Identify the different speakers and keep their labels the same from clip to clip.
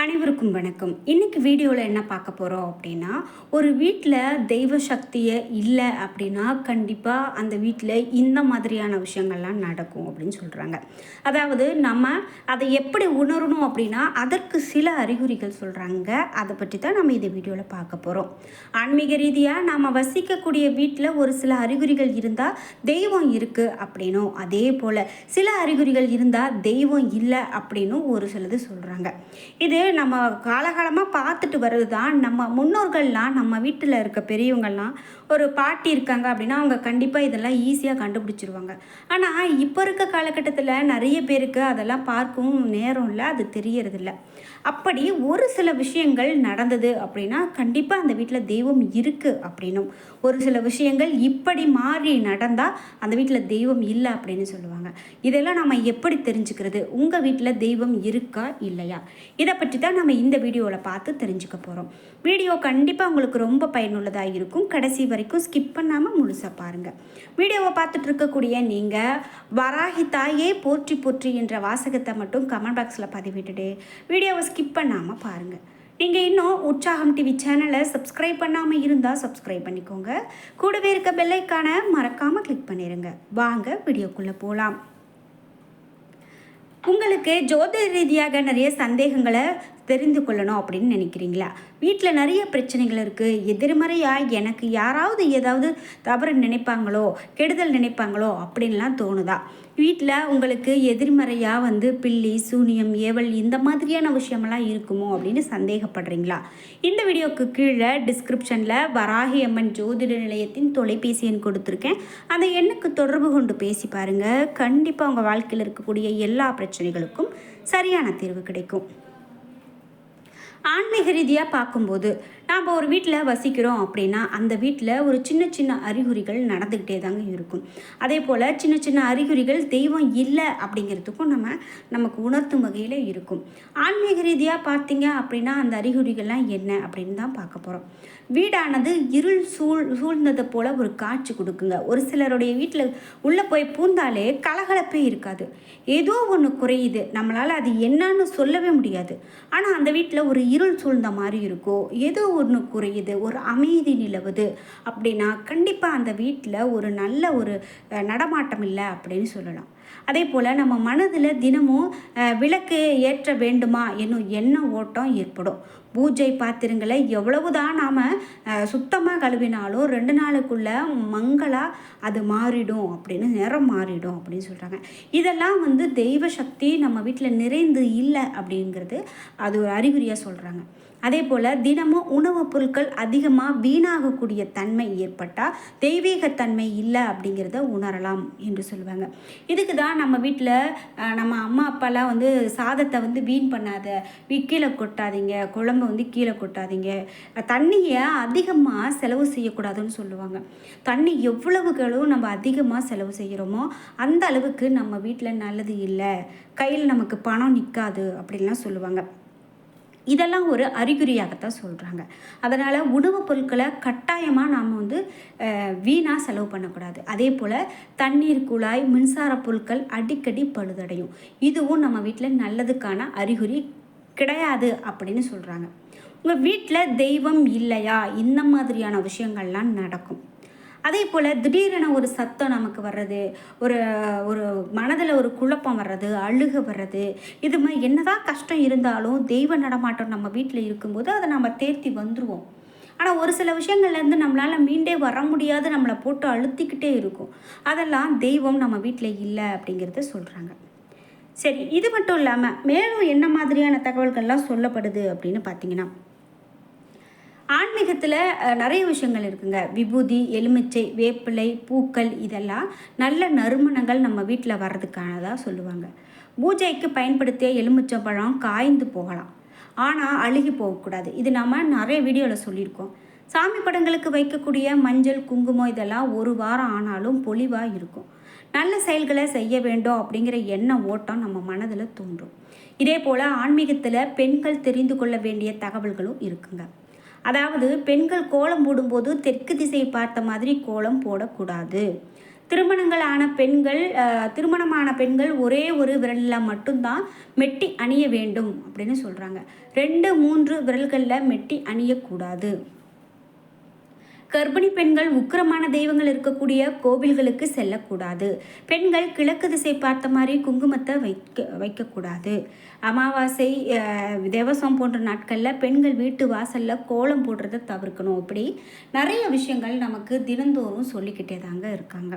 Speaker 1: அனைவருக்கும் வணக்கம். இன்னைக்கு வீடியோவில் என்ன பார்க்க போகிறோம் அப்படின்னா ஒரு வீட்டில் தெய்வ சக்தியை இல்லை அப்படின்னா கண்டிப்பாக அந்த வீட்டில் இந்த மாதிரியான விஷயங்கள்லாம் நடக்கும் அப்படின்னு சொல்கிறாங்க அதாவது நம்ம அதை எப்படி உணரணும் அப்படின்னா அதற்கு சில அறிகுறிகள் சொல்கிறாங்க அதை பற்றி தான் நம்ம இந்த வீடியோவில் பார்க்க போகிறோம் ஆன்மீக ரீதியாக நாம் வசிக்கக்கூடிய வீட்டில் ஒரு சில அறிகுறிகள் இருந்தால் தெய்வம் இருக்குது அப்படின்னும். அதே போல் சில அறிகுறிகள் இருந்தால் தெய்வம் இல்லை அப்படின்னும் ஒரு சிலது சொல்கிறாங்க இது நம்ம காலகாலமாக பார்த்துட்டு வர்றது தான் நம்ம முன்னோர்கள்லாம் நம்ம வீட்டில் இருக்க பெரியவங்கள்லாம் ஒரு பாட்டி இருக்காங்க அப்படின்னா அவங்க கண்டிப்பாக இதெல்லாம் ஈஸியாக கண்டுபிடிச்சிருவாங்க. ஆனால் இப்போ இருக்க காலகட்டத்தில் நிறைய பேருக்கு அதெல்லாம் பார்க்கவும் நேரம் இல்லை அது தெரியறதில்ல. அப்படி ஒரு சில விஷயங்கள் நடந்தது அப்படின்னா கண்டிப்பாக அந்த வீட்டில் தெய்வம் இருக்குது அப்படின்னும். ஒரு சில விஷயங்கள் இப்படி மாறி நடந்தால் அந்த வீட்டில் தெய்வம் இல்லை அப்படின்னு சொல்லுவாங்க. இதெல்லாம் நம்ம எப்படி தெரிஞ்சுக்கிறது? உங்கள் வீட்டில் தெய்வம் இருக்கா இல்லையா? இதை பற்றி தான் நம்ம இந்த வீடியோவில் பார்த்து தெரிஞ்சுக்க போகிறோம் வீடியோ கண்டிப்பாக உங்களுக்கு ரொம்ப பயனுள்ளதாக இருக்கும். கடைசி வரைக்கும் ஸ்கிப் பண்ணாமல் முழுசாக பாருங்கள் வீடியோவை பார்த்துட்டு இருக்கக்கூடிய நீங்கள் வராகி தாயே போற்றி போற்றி என்ற வாசகத்தை மட்டும் கமெண்ட் பாக்ஸில் பதிவிட்டுட்டு வீடியோவை ஸ்கிப் பண்ணாமல் பாருங்கள் நீங்கள் இன்னும் உற்சாகம் டிவி சேனலை சப்ஸ்கிரைப் பண்ணாமல் இருந்தால் சப்ஸ்கிரைப் பண்ணிக்கோங்க. கூடவே இருக்க பெல்லைக்கான மறக்காமல் கிளிக் பண்ணிடுங்க வாங்க வீடியோக்குள்ளே போகலாம் உங்களுக்கு ஜோதிட ரீதியாக நிறைய சந்தேகங்களை தெரிந்து கொள்ளணும் அப்படின்னு நினைக்கிறீங்களா? வீட்டில் நிறைய பிரச்சனைகள் இருக்குது எதிர்மறையாக எனக்கு யாராவது ஏதாவது தவறு நினைப்பாங்களோ கெடுதல் நினைப்பாங்களோ அப்படின்லாம் தோணுதா? வீட்டில் உங்களுக்கு எதிர்மறையாக வந்து பில்லி சூனியம் ஏவல் இந்த மாதிரியான விஷயமெல்லாம் இருக்குமோ அப்படின்னு சந்தேகப்படுறீங்களா? இந்த வீடியோக்கு கீழே டிஸ்கிரிப்ஷனில் வராகி அம்மன் ஜோதிட நிலையத்தின் தொலைபேசி எண் கொடுத்துருக்கேன். அந்த எண்ணுக்கு தொடர்பு கொண்டு பேசி பாருங்கள் கண்டிப்பாக உங்கள் வாழ்க்கையில் இருக்கக்கூடிய எல்லா பிரச்சனைகளுக்கும் சரியான தீர்வு கிடைக்கும். ஆன்மீக ரீதியாக பார்க்கும்போது நாம் ஒரு வீட்டில் வசிக்கிறோம் அப்படின்னா அந்த வீட்டில் ஒரு சின்ன சின்ன அறிகுறிகள் நடந்துக்கிட்டே தாங்க இருக்கும். அதே போல் சின்ன சின்ன அறிகுறிகள் தெய்வம் இல்லை அப்படிங்கிறதுக்கும் நம்ம நமக்கு உணர்த்தும் வகையில் இருக்கும். ஆன்மீக ரீதியாக பார்த்தீங்க அப்படின்னா அந்த அறிகுறிகள்லாம் என்ன அப்படின்னு தான் பார்க்க போகிறோம் வீடானது இருள் சூழ் சூழ்ந்ததை போல் ஒரு காட்சி கொடுக்குங்க. ஒரு சிலருடைய வீட்டில் உள்ளே போய் பூந்தாலே கலகலப்பே இருக்காது. ஏதோ ஒன்று குறையுது. நம்மளால் அது என்னன்னு சொல்லவே முடியாது. ஆனால் அந்த வீட்டில் ஒரு இருள் சூழ்ந்த மாதிரி இருக்கோ ஏதோ ஒன்று குறையுது ஒரு அமைதி நிலவுது அப்படின்னா கண்டிப்பாக அந்த வீட்டில் ஒரு நல்ல ஒரு நடமாட்டம் இல்லை அப்படின்னு சொல்லலாம். அதே போல் நம்ம மனதில் தினமும் விளக்கு ஏற்ற வேண்டுமா என்னும் எண்ண ஓட்டம் ஏற்படும். பூஜை பாத்திரங்களை எவ்வளவுதான் நாம் சுத்தமாக கழுவினாலும் ரெண்டு நாளுக்குள்ளே மங்களாக அது மாறிடும் அப்படின்னு நிறம் மாறிடும் அப்படின்னு சொல்கிறாங்க இதெல்லாம் வந்து தெய்வ சக்தி நம்ம வீட்டில் நிறைந்து இல்லை அப்படிங்கிறது அது ஒரு அறிகுறியாக சொல்கிறாங்க அதே போல் தினமும் உணவுப் பொருட்கள் அதிகமாக வீணாகக்கூடிய தன்மை ஏற்பட்டால் தெய்வீகத்தன்மை இல்லை அப்படிங்கிறத உணரலாம் என்று சொல்லுவாங்க. இதுக்கு தான் நம்ம வீட்டில் நம்ம அம்மா அப்பாலாம் வந்து சாதத்தை வந்து வீண் பண்ணாத கீழே கொட்டாதீங்க குழம்பு வந்து கீழே கொட்டாதீங்க. தண்ணியை அதிகமாக செலவு செய்யக்கூடாதுன்னு சொல்லுவாங்க. தண்ணி எவ்வளவுகளும் நம்ம அதிகமாக செலவு செய்கிறோமோ அந்த அளவுக்கு நம்ம வீட்டில் நல்லது இல்லை. கையில் நமக்கு பணம் நிற்காது அப்படின்லாம் சொல்லுவாங்க. இதெல்லாம் ஒரு அறிகுறியாகத்தான் சொல்கிறாங்க அதனால் உணவுப் பொருட்களை கட்டாயமாக நாம் வந்து வீணாக செலவு பண்ணக்கூடாது. அதே போல் தண்ணீர் குழாய் மின்சார பொருட்கள் அடிக்கடி பழுதடையும். இதுவும் நம்ம வீட்டில் நல்லதுக்கான அறிகுறி கிடையாது அப்படின்னு சொல்கிறாங்க உங்கள் வீட்டில் தெய்வம் இல்லையா? இந்த மாதிரியான விஷயங்கள்லாம் நடக்கும். அதே போல் திடீரென ஒரு சத்தம் நமக்கு வர்றது ஒரு ஒரு மனதில் ஒரு குழப்பம் வர்றது அழுக வர்றது இது மாதிரி என்னதான் கஷ்டம் இருந்தாலும் தெய்வ நடமாட்டம் நம்ம வீட்டில் இருக்கும்போது அதை நம்ம தேர்த்தி வந்துடுவோம் ஆனால் ஒரு சில விஷயங்கள்லேருந்து நம்மளால் மீண்டே வர முடியாது நம்மளை போட்டு அழுத்திக்கிட்டே இருக்கும். அதெல்லாம் தெய்வம் நம்ம வீட்டில் இல்லை அப்படிங்கிறத சொல்கிறாங்க சரி இது மட்டும் இல்லாமல் மேலும் என்ன மாதிரியான தகவல்கள்லாம் சொல்லப்படுது அப்படின்னு பார்த்தீங்கன்னா ஆன்மீகத்தில் நிறைய விஷயங்கள் இருக்குங்க. விபூதி எலுமிச்சை வேப்பிலை பூக்கள் இதெல்லாம் நல்ல நறுமணங்கள் நம்ம வீட்டில் வர்றதுக்கானதாக சொல்லுவாங்க. பூஜைக்கு பயன்படுத்திய எலுமிச்சம்பழம் காய்ந்து போகலாம். ஆனால் அழுகி போகக்கூடாது. இது நம்ம நிறைய வீடியோவில் சொல்லியிருக்கோம். சாமி படங்களுக்கு வைக்கக்கூடிய மஞ்சள் குங்குமம் இதெல்லாம் ஒரு வாரம் ஆனாலும் பொலிவாக இருக்கும். நல்ல செயல்களை செய்ய வேண்டும் அப்படிங்கிற எண்ண ஓட்டம் நம்ம மனதில் தோன்றும். இதே போல் ஆன்மீகத்தில் பெண்கள் தெரிந்து கொள்ள வேண்டிய தகவல்களும் இருக்குங்க. அதாவது பெண்கள் கோலம் போடும்போது தெற்கு திசை பார்த்த மாதிரி கோலம் போடக்கூடாது. திருமணங்களான பெண்கள் திருமணமான பெண்கள் ஒரே ஒரு விரலில் மட்டும்தான் மெட்டி அணிய வேண்டும் அப்படின்னு சொல்கிறாங்க ரெண்டு மூன்று விரல்களில் மெட்டி அணியக்கூடாது. கர்ப்பிணி பெண்கள் உக்கிரமான தெய்வங்கள் இருக்கக்கூடிய கோவில்களுக்கு செல்லக்கூடாது. பெண்கள் கிழக்கு திசை பார்த்த மாதிரி குங்குமத்தை வைக்க வைக்கக்கூடாது. அமாவாசை தேவசம் போன்ற நாட்களில் பெண்கள் வீட்டு வாசலில் கோலம் போடுறதை தவிர்க்கணும். இப்படி நிறைய விஷயங்கள் நமக்கு தினந்தோறும் சொல்லிக்கிட்டே தாங்க இருக்காங்க.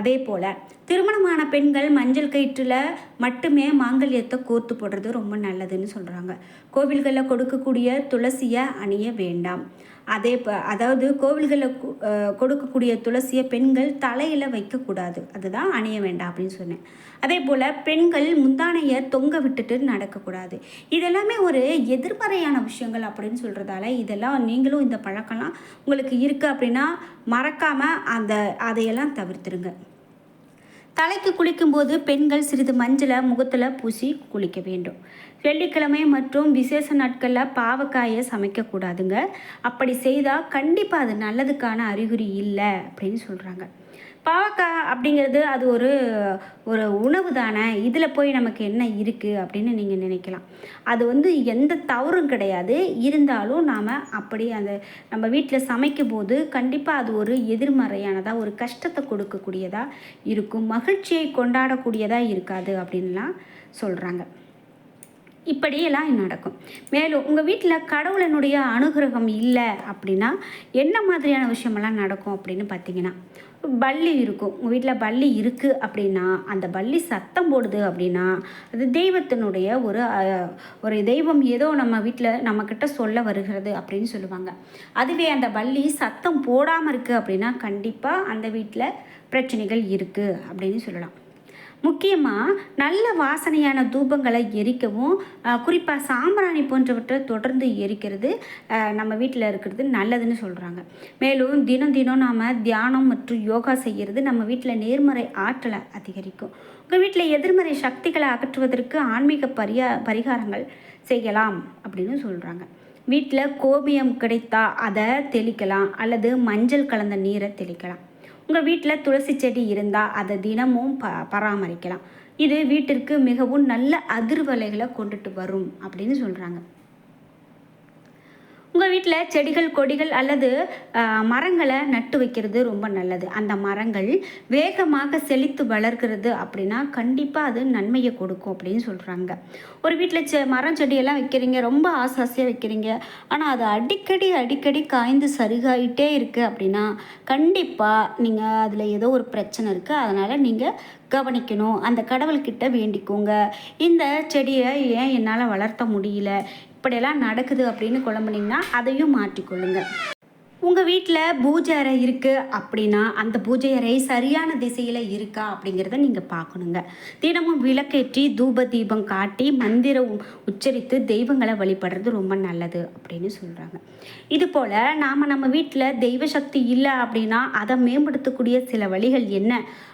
Speaker 1: அதே போல் திருமணமான பெண்கள் மஞ்சள் கயிற்றில் மட்டுமே மாங்கல்யத்தை கோர்த்து போடுறது ரொம்ப நல்லதுன்னு சொல்கிறாங்க கோவில்களில் கொடுக்கக்கூடிய துளசியை அணிய வேண்டாம். அதே ப அதாவது கோவில்களில் கொடுக்கக்கூடிய துளசியை பெண்கள் தலையில் வைக்கக்கூடாது. அதுதான் அணிய வேண்டாம் அப்படின்னு சொன்னேன். அதே போல் பெண்கள் முந்தானையை தொங்க விட்டுட்டு நடக்கக்கூடாது. இதெல்லாமே ஒரு எதிர்மறையான விஷயங்கள் அப்படின்னு சொல்கிறதால இதெல்லாம் நீங்களும் இந்த பழக்கம்லாம் உங்களுக்கு இருக்குது அப்படின்னா மறக்காமல் அந்த அதையெல்லாம் தவிர்த்துருங்க. தலைக்கு குளிக்கும்போது பெண்கள் சிறிது மஞ்சளை முகத்தில் பூசி குளிக்க வேண்டும். வெள்ளிக்கிழமை மற்றும் விசேஷ நாட்களில் பாவக்காயை சமைக்கக்கூடாதுங்க அப்படி செய்தால் கண்டிப்பாக அது நல்லதுக்கான அறிகுறி இல்லை அப்படின்னு சொல்கிறாங்க பாவக்காய் அப்படிங்கிறது அது ஒரு ஒரு உணவு தானே? இதில் போய் நமக்கு என்ன இருக்குது அப்படின்னு நீங்கள் நினைக்கலாம். அது வந்து எந்த தவறும் கிடையாது. இருந்தாலும் நாம் அப்படி அந்த நம்ம வீட்டில் சமைக்கும் போது கண்டிப்பாக அது ஒரு எதிர்மறையானதாக ஒரு கஷ்டத்தை கொடுக்கக்கூடியதாக இருக்கும். மகிழ்ச்சியை கொண்டாடக்கூடியதாக இருக்காது அப்படின்லாம் சொல்கிறாங்க இப்படியெல்லாம் நடக்கும். மேலும் உங்கள் வீட்டில் கடவுளனுடைய அனுகிரகம் இல்லை அப்படின்னா என்ன மாதிரியான விஷயமெல்லாம் நடக்கும் அப்படின்னு பார்த்தீங்கன்னா பள்ளி இருக்கும். உங்கள் வீட்டில் பள்ளி இருக்குது அப்படின்னா அந்த பள்ளி சத்தம் போடுது அப்படின்னா அது தெய்வத்தினுடைய ஒரு ஒரு தெய்வம் ஏதோ நம்ம வீட்டில் நம்மக்கிட்ட சொல்ல வருகிறது அப்படின்னு சொல்லுவாங்க. அதுவே அந்த பள்ளி சத்தம் போடாமல் இருக்குது அப்படின்னா கண்டிப்பாக அந்த வீட்டில் பிரச்சனைகள் இருக்குது அப்படின்னு சொல்லலாம். முக்கியமாக நல்ல வாசனையான தூபங்களை எரிக்கவும் குறிப்பாக சாம்பிராணி போன்றவற்றை தொடர்ந்து எரிக்கிறது நம்ம வீட்டில் இருக்கிறது நல்லதுன்னு சொல்கிறாங்க மேலும் தினம் தினம் நாம் தியானம் மற்றும் யோகா செய்கிறது நம்ம வீட்டில் நேர்மறை ஆற்றலை அதிகரிக்கும். உங்கள் வீட்டில் எதிர்மறை சக்திகளை அகற்றுவதற்கு ஆன்மீக பரியா பரிகாரங்கள் செய்யலாம் அப்படின்னு சொல்கிறாங்க வீட்டில் கோபியம் கிடைத்தா அதை தெளிக்கலாம் அல்லது மஞ்சள் கலந்த நீரை தெளிக்கலாம். உங்கள் வீட்டில் துளசி செடி இருந்தால் அதை தினமும் ப பராமரிக்கலாம். இது வீட்டிற்கு மிகவும் நல்ல அதிர்வலைகளை கொண்டுட்டு வரும் அப்படின்னு சொல்கிறாங்க உங்கள் வீட்டில் செடிகள் கொடிகள் அல்லது மரங்களை நட்டு வைக்கிறது ரொம்ப நல்லது. அந்த மரங்கள் வேகமாக செழித்து வளர்கிறது அப்படின்னா கண்டிப்பாக அது நன்மையை கொடுக்கும் அப்படின்னு சொல்கிறாங்க ஒரு வீட்டில் செ மரம் செடியெல்லாம் வைக்கிறீங்க ரொம்ப ஆசை ஆசையாக வைக்கிறீங்க. ஆனால் அது அடிக்கடி அடிக்கடி காய்ந்து சருகாயிட்டே இருக்குது அப்படின்னா கண்டிப்பாக நீங்கள் அதில் ஏதோ ஒரு பிரச்சனை இருக்குது அதனால் நீங்கள் கவனிக்கணும். அந்த கடவுள்கிட்ட வேண்டிக்கோங்க. இந்த செடியை ஏன் என்னால் வளர்த்த முடியல? இப்படியெல்லாம் நடக்குது அப்படின்னு குழம்புனீங்கன்னா அதையும் மாற்றிக்கொள்ளுங்கள் உங்கள் வீட்டில் பூஜை அறை இருக்குது அப்படின்னா அந்த பூஜை அறை சரியான திசையில் இருக்கா அப்படிங்கிறத நீங்கள் பார்க்கணுங்க. தினமும் விளக்கேற்றி தூப தீபம் காட்டி மந்திரம் உச்சரித்து தெய்வங்களை வழிபடுறது ரொம்ப நல்லது அப்படின்னு சொல்கிறாங்க இது போல் நாம் நம்ம வீட்டில் தெய்வ சக்தி இல்லை அப்படின்னா அதை மேம்படுத்தக்கூடிய சில வழிகள் என்ன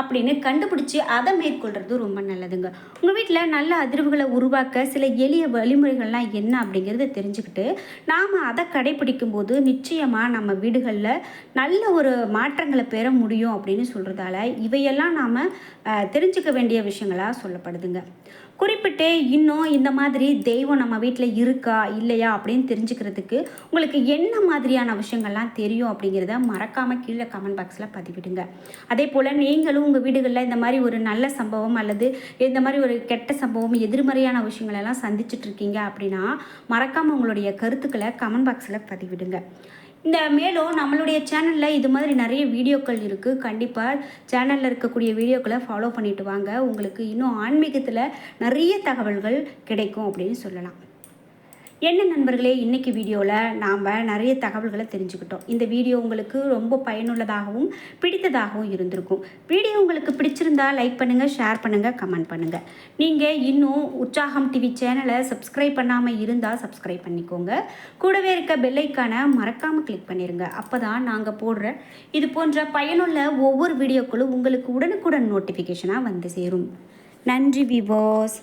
Speaker 1: அப்படின்னு கண்டுபிடிச்சி அதை மேற்கொள்கிறது ரொம்ப நல்லதுங்க. உங்கள் வீட்டில் நல்ல அதிர்வுகளை உருவாக்க சில எளிய வழிமுறைகள்லாம் என்ன அப்படிங்கிறத தெரிஞ்சுக்கிட்டு நாம் அதை கடைப்பிடிக்கும் போது நிச்சயமாக நம்ம நம்ம வீடுகளில் நல்ல ஒரு மாற்றங்களை பெற முடியும் அப்படின்னு சொல்கிறதால இவையெல்லாம் நாம் தெரிஞ்சுக்க வேண்டிய விஷயங்களாக சொல்லப்படுதுங்க. குறிப்பிட்டு இன்னும் இந்த மாதிரி தெய்வம் நம்ம வீட்டில் இருக்கா இல்லையா அப்படின்னு தெரிஞ்சுக்கிறதுக்கு உங்களுக்கு என்ன மாதிரியான விஷயங்கள்லாம் தெரியும் அப்படிங்கிறத மறக்காமல் கீழே கமெண்ட் பாக்ஸில் பதிவிடுங்க. அதே போல் நீங்களும் உங்கள் வீடுகளில் இந்த மாதிரி ஒரு நல்ல சம்பவம் அல்லது இந்த மாதிரி ஒரு கெட்ட சம்பவம் எதிர்மறையான விஷயங்களெல்லாம் சந்திச்சுட்ருக்கீங்க அப்படின்னா மறக்காமல் உங்களுடைய கருத்துக்களை கமெண்ட் பாக்ஸில் பதிவிடுங்க. இந்த மேலும் நம்மளுடைய சேனலில் இது மாதிரி நிறைய வீடியோக்கள் இருக்குது கண்டிப்பாக சேனலில் இருக்கக்கூடிய வீடியோக்களை ஃபாலோ பண்ணிட்டு வாங்க. உங்களுக்கு இன்னும் ஆன்மீகத்தில் நிறைய தகவல்கள் கிடைக்கும் அப்படின்னு சொல்லலாம். என்ன நண்பர்களே இன்றைக்கி வீடியோவில் நாம் நிறைய தகவல்களை தெரிஞ்சுக்கிட்டோம். இந்த வீடியோ உங்களுக்கு ரொம்ப பயனுள்ளதாகவும் பிடித்ததாகவும் இருந்திருக்கும். வீடியோ உங்களுக்கு பிடிச்சிருந்தா லைக் பண்ணுங்கள் ஷேர் பண்ணுங்கள் கமெண்ட் பண்ணுங்கள் நீங்கள் இன்னும் உற்சாகம் டிவி சேனலை சப்ஸ்கிரைப் பண்ணாமல் இருந்தால் சப்ஸ்கிரைப் பண்ணிக்கோங்க. கூடவே இருக்க பெல்லைக்கான மறக்காமல் கிளிக் பண்ணிடுங்க அப்போ தான் நாங்கள் போடுற இது போன்ற பயனுள்ள ஒவ்வொரு வீடியோக்களும் உங்களுக்கு உடனுக்குடன் நோட்டிஃபிகேஷனாக வந்து சேரும். நன்றி விவோஸ்